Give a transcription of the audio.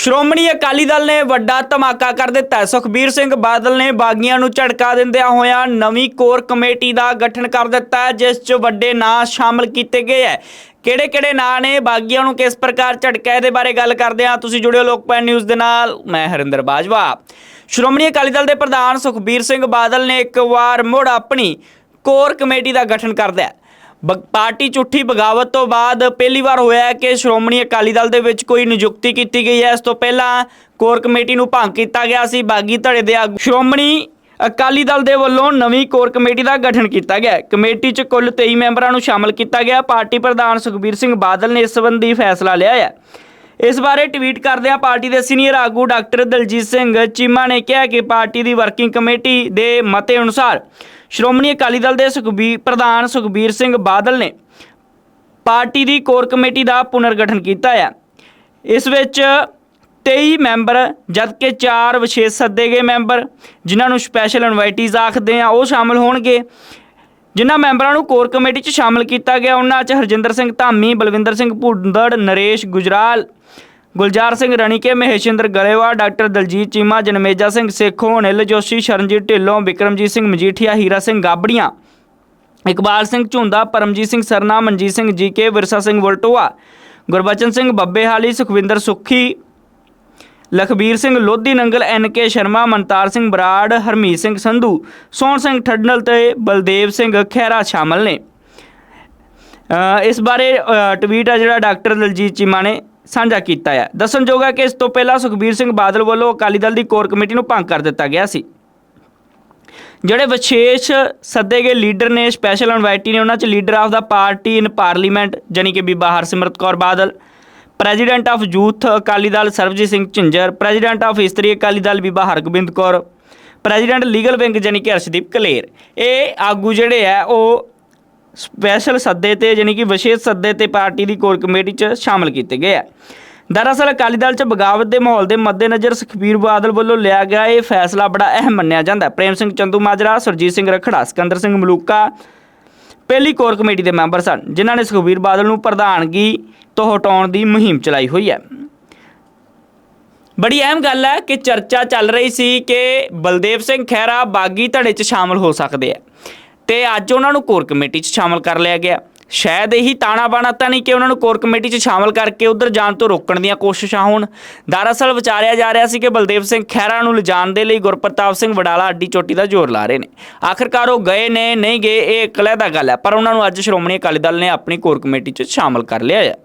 ਸ਼੍ਰੋਮਣੀ ਅਕਾਲੀ ਦਲ ਨੇ ਵੱਡਾ ਧਮਾਕਾ ਕਰ ਦਿੱਤਾ ਸੁਖਬੀਰ ਸਿੰਘ ਬਾਦਲ ਨੇ ਬਾਗੀਆਂ ਨੂੰ ਝਟਕਾ ਦਿੰਦਿਆਂ ਹੋਇਆਂ ਨਵੀਂ ਕੋਰ ਕਮੇਟੀ ਦਾ ਗਠਨ ਕਰ ਦਿੱਤਾ ਜਿਸ 'ਚ ਵੱਡੇ ਨਾਂ ਸ਼ਾਮਲ ਕੀਤੇ ਗਏ ਹੈ। ਕਿਹੜੇ ਕਿਹੜੇ ਨਾਂ ਨੇ, ਬਾਗੀਆਂ ਨੂੰ ਕਿਸ ਪ੍ਰਕਾਰ ਝਟਕਾ ਇਹਦੇ ਬਾਰੇ ਗੱਲ ਕਰਦੇ ਹਾਂ। ਤੁਸੀਂ ਜੁੜਿਓ ਲੋਕਪਾਲ ਨਿਊਜ਼ ਦੇ ਨਾਲ, ਮੈਂ ਹਰਿੰਦਰ ਬਾਜਵਾ। ਸ਼੍ਰੋਮਣੀ ਅਕਾਲੀ ਦਲ ਦੇ ਪ੍ਰਧਾਨ ਸੁਖਬੀਰ ਸਿੰਘ ਬਾਦਲ ਨੇ ਇੱਕ ਵਾਰ ਮੁੜ ਆਪਣੀ ਕੋਰ ਕਮੇਟੀ ਦਾ ਗਠਨ ਕਰਦਾ ਹੈ। ਪਾਰਟੀ ਝੁੱਠੀ ਬਗਾਵਤ ਤੋਂ ਬਾਅਦ ਪਹਿਲੀ ਵਾਰ ਹੋਇਆ ਹੈ ਕਿ ਸ਼੍ਰੋਮਣੀ ਅਕਾਲੀ ਦਲ ਦੇ ਵਿੱਚ ਕੋਈ ਨਿਯੁਕਤੀ ਕੀਤੀ ਗਈ ਹੈ। ਇਸ ਤੋਂ ਪਹਿਲਾਂ ਕੋਰ ਕਮੇਟੀ ਨੂੰ ਭੰਗ ਕੀਤਾ ਗਿਆ ਸੀ। ਬਾਗੀ ਧੜੇ ਦੇ ਆਗੂ ਸ਼੍ਰੋਮਣੀ ਅਕਾਲੀ ਦਲ ਦੇ ਵੱਲੋਂ ਨਵੀਂ ਕੋਰ ਕਮੇਟੀ ਦਾ ਗਠਨ ਕੀਤਾ ਗਿਆ ਕਮੇਟੀ 'ਚ ਕੁੱਲ 23 ਮੈਂਬਰਾਂ ਨੂੰ ਸ਼ਾਮਲ ਕੀਤਾ ਗਿਆ। ਪਾਰਟੀ ਪ੍ਰਧਾਨ ਸੁਖਬੀਰ ਸਿੰਘ ਬਾਦਲ ਨੇ ਇਸ ਸੰਬੰਧੀ ਫੈਸਲਾ ਲਿਆ ਹੈ। ਇਸ ਬਾਰੇ ਟਵੀਟ ਕਰਦਿਆਂ ਪਾਰਟੀ ਦੇ ਸੀਨੀਅਰ ਆਗੂ ਡਾਕਟਰ ਦਲਜੀਤ ਸਿੰਘ ਚੀਮਾ ਨੇ ਕਿਹਾ ਕਿ ਪਾਰਟੀ ਦੀ ਵਰਕਿੰਗ ਕਮੇਟੀ ਦੇ ਮਤੇ ਅਨੁਸਾਰ ਸ਼੍ਰੋਮਣੀ ਅਕਾਲੀ ਦਲ ਦੇ ਸੁਖਬੀਰ ਪ੍ਰਧਾਨ ਸੁਖਬੀਰ ਸਿੰਘ ਬਾਦਲ ਨੇ ਪਾਰਟੀ ਦੀ ਕੋਰ ਕਮੇਟੀ ਦਾ ਪੁਨਰਗਠਨ ਕੀਤਾ ਹੈ ਇਸ ਵਿੱਚ 23 ਮੈਂਬਰ, ਜਦਕਿ 4 ਵਿਸ਼ੇਸ਼ ਸੱਦੇ ਗਏ ਮੈਂਬਰ, ਜਿਨ੍ਹਾਂ ਨੂੰ ਸਪੈਸ਼ਲ ਇਨਵਾਈਟੀਜ਼ ਆਖਦੇ ਆ, ਉਹ ਸ਼ਾਮਲ ਹੋਣਗੇ। ਜਿਨ੍ਹਾਂ ਮੈਂਬਰਾਂ ਨੂੰ ਕੋਰ ਕਮੇਟੀ 'ਚ ਸ਼ਾਮਲ ਕੀਤਾ ਗਿਆ, ਉਹਨਾਂ 'ਚ ਹਰਜਿੰਦਰ ਸਿੰਘ ਧਾਮੀ, ਬਲਵਿੰਦਰ ਸਿੰਘ ਭੁੰਦੜ, ਨਰੇਸ਼ ਗੁਜਰਾਲ ਗੁਲਜ਼ਾਰ ਸਿੰਘ ਰਣੀਕੇ ਮਹੇਸ਼ਿੰਦਰ ਗਰੇਵਾਲ, ਡਾਕਟਰ ਦਲਜੀਤ ਚੀਮਾ, ਜਨਮੇਜਾ ਸਿੰਘ ਸੇਖੋਂ, ਅਨਿਲ ਜੋਸ਼ੀ, ਸ਼ਰਨਜੀਤ ਢਿੱਲੋਂ, ਵਿਕਰਮਜੀਤ ਸਿੰਘ ਮਜੀਠੀਆ, ਹੀਰਾ ਸਿੰਘ ਗਾਬੜੀਆਂ। ਇਕਬਾਲ ਸਿੰਘ ਝੁੰਦਾ, ਪਰਮਜੀਤ ਸਿੰਘ ਸਰਨਾ, ਮਨਜੀਤ ਸਿੰਘ ਜੀਕੇ, ਵਿਰਸਾ ਸਿੰਘ ਵਲਟੋਆ, ਗੁਰਬਚਨ ਸਿੰਘ ਬੱਬੇਹਾਲੀ, ਸੁਖਵਿੰਦਰ ਸੁੱਖੀ, ਲਖਬੀਰ ਸਿੰਘ ਲੋਧੀ ਨੰਗਲ, ਐਨ ਕੇ ਸ਼ਰਮਾ, ਮਨਤਾਰ ਸਿੰਘ ਬਰਾੜ, ਹਰਮੀਤ ਸਿੰਘ ਸੰਧੂ, ਸੋਹਣ ਸਿੰਘ ਠੱਡਲ ਤੇ ਬਲਦੇਵ ਸਿੰਘ ਖਹਿਰਾ ਸ਼ਾਮਲ ਨੇ। ਇਸ ਬਾਰੇ ਟਵੀਟ ਆ ਜਿਹੜਾ ਡਾਕਟਰ ਦਲਜੀਤ ਚੀਮਾ ਨੇ ਸਾਂਝਾ ਕੀਤਾ ਹੈ। ਦੱਸਣਯੋਗ ਹੈ ਕਿ ਇਸ ਤੋਂ ਪਹਿਲਾਂ ਸੁਖਬੀਰ ਸਿੰਘ ਬਾਦਲ ਵੱਲੋਂ ਅਕਾਲੀ ਦਲ ਦੀ ਕੋਰ ਕਮੇਟੀ ਨੂੰ ਭੰਗ ਕਰ ਦਿੱਤਾ ਗਿਆ ਸੀ। ਜਿਹੜੇ ਵਿਸ਼ੇਸ਼ ਸੱਦੇ ਗਏ ਲੀਡਰ ਨੇ, ਸਪੈਸ਼ਲ ਇਨਵਾਈਟੀ ਨੇ, ਉਹਨਾਂ 'ਚ leader of the party in parliament ਜਾਨੀ ਕਿ ਬੀਬਾ Harsimrat Kaur Badal, president of youth Akali Dal Sarabjit Singh Jhinjar, president of Istri Akali Dal ਬੀਬਾ Hargobind Kaur, president legal wing ਜਾਨੀ ਕਿ ਹਰਸ਼ਦੀਪ ਕਲੇਰ। ਇਹ ਆਗੂ ਜਿਹੜੇ ਆ ਉਹ ਸਪੈਸ਼ਲ ਸੱਦੇ ਤੇ ਜਾਨੀ ਕਿ ਵਿਸ਼ੇਸ਼ ਸੱਦੇ ਤੇ ਪਾਰਟੀ ਦੀ ਕੋਰ ਕਮੇਟੀ 'ਚ ਸ਼ਾਮਲ ਕੀਤੇ ਗਏ ਆ। ਦਰਅਸਲ ਅਕਾਲੀ ਦਲ 'ਚ ਬਗਾਵਤ ਦੇ ਮਾਹੌਲ ਦੇ ਮੱਦੇਨਜ਼ਰ ਸੁਖਬੀਰ ਬਾਦਲ ਵੱਲੋਂ ਲਿਆ ਗਿਆ ਇਹ ਫੈਸਲਾ ਬੜਾ ਅਹਿਮ ਮੰਨਿਆ ਜਾਂਦਾ ਹੈ। ਪ੍ਰੇਮ ਸਿੰਘ ਚੰਦੂ ਮਾਜਰਾ, ਸੁਰਜੀਤ ਸਿੰਘ ਰਖੜਾ, ਸਿਕੰਦਰ ਸਿੰਘ ਮਲੂਕਾ ਪਹਿਲੀ ਕੋਰ ਕਮੇਟੀ ਦੇ ਮੈਂਬਰ ਸਨ, ਜਿਨ੍ਹਾਂ ਨੇ ਸੁਖਬੀਰ ਬਾਦਲ ਨੂੰ ਪ੍ਰਧਾਨਗੀ ਤੋਂ ਹਟਾਉਣ ਦੀ ਮੁਹਿੰਮ ਚਲਾਈ ਹੋਈ ਹੈ। ਬੜੀ ਅਹਿਮ ਗੱਲ ਹੈ ਕਿ ਚਰਚਾ ਚੱਲ ਰਹੀ ਸੀ ਕਿ ਬਲਦੇਵ ਸਿੰਘ ਖਹਿਰਾ ਬਾਗੀ ਧੜੇ 'ਚ ਸ਼ਾਮਲ ਹੋ ਸਕਦੇ ਆ। ਤੇ ਅੱਜ ਉਹਨਾਂ ਨੂੰ ਕੋਰ ਕਮੇਟੀ 'ਚ ਸ਼ਾਮਲ ਕਰ ਲਿਆ ਗਿਆ। ਸ਼ਾਇਦ ਇਹੀ ਤਾਣਾ ਬਾਣਾ ਤਾਂ ਨਹੀਂ ਕਿ ਉਹਨਾਂ ਨੂੰ ਕੋਰ ਕਮੇਟੀ 'ਚ ਸ਼ਾਮਲ ਕਰਕੇ ਉਧਰ ਜਾਣ ਤੋਂ ਰੋਕਣ ਦੀਆਂ ਕੋਸ਼ਿਸ਼ਾਂ ਹੋਣ। ਦਰਅਸਲ ਵਿਚਾਰਿਆ ਜਾ ਰਿਹਾ ਸੀ ਕਿ ਬਲਦੇਵ ਸਿੰਘ ਖਹਿਰਾ ਨੂੰ ਲਿਜਾਣ ਦੇ ਲਈ ਗੁਰਪ੍ਰਤਾਪ ਸਿੰਘ ਵਡਾਲਾ ਅੱਡੀ ਚੋਟੀ ਦਾ ਜ਼ੋਰ ਲਾ ਰਹੇ ਨੇ। ਆਖਰਕਾਰ ਉਹ ਗਏ ਨੇ, ਨਹੀਂ ਗਏ, ਇਹ ਇਕੱਲੇ ਦਾ ਗੱਲ ਹੈ, ਪਰ ਉਹਨਾਂ ਨੂੰ ਅੱਜ ਸ਼੍ਰੋਮਣੀ ਅਕਾਲੀ ਦਲ ਨੇ ਆਪਣੀ ਕੋਰ ਕਮੇਟੀ 'ਚ ਸ਼ਾਮਲ ਕਰ ਲਿਆ ਹੈ।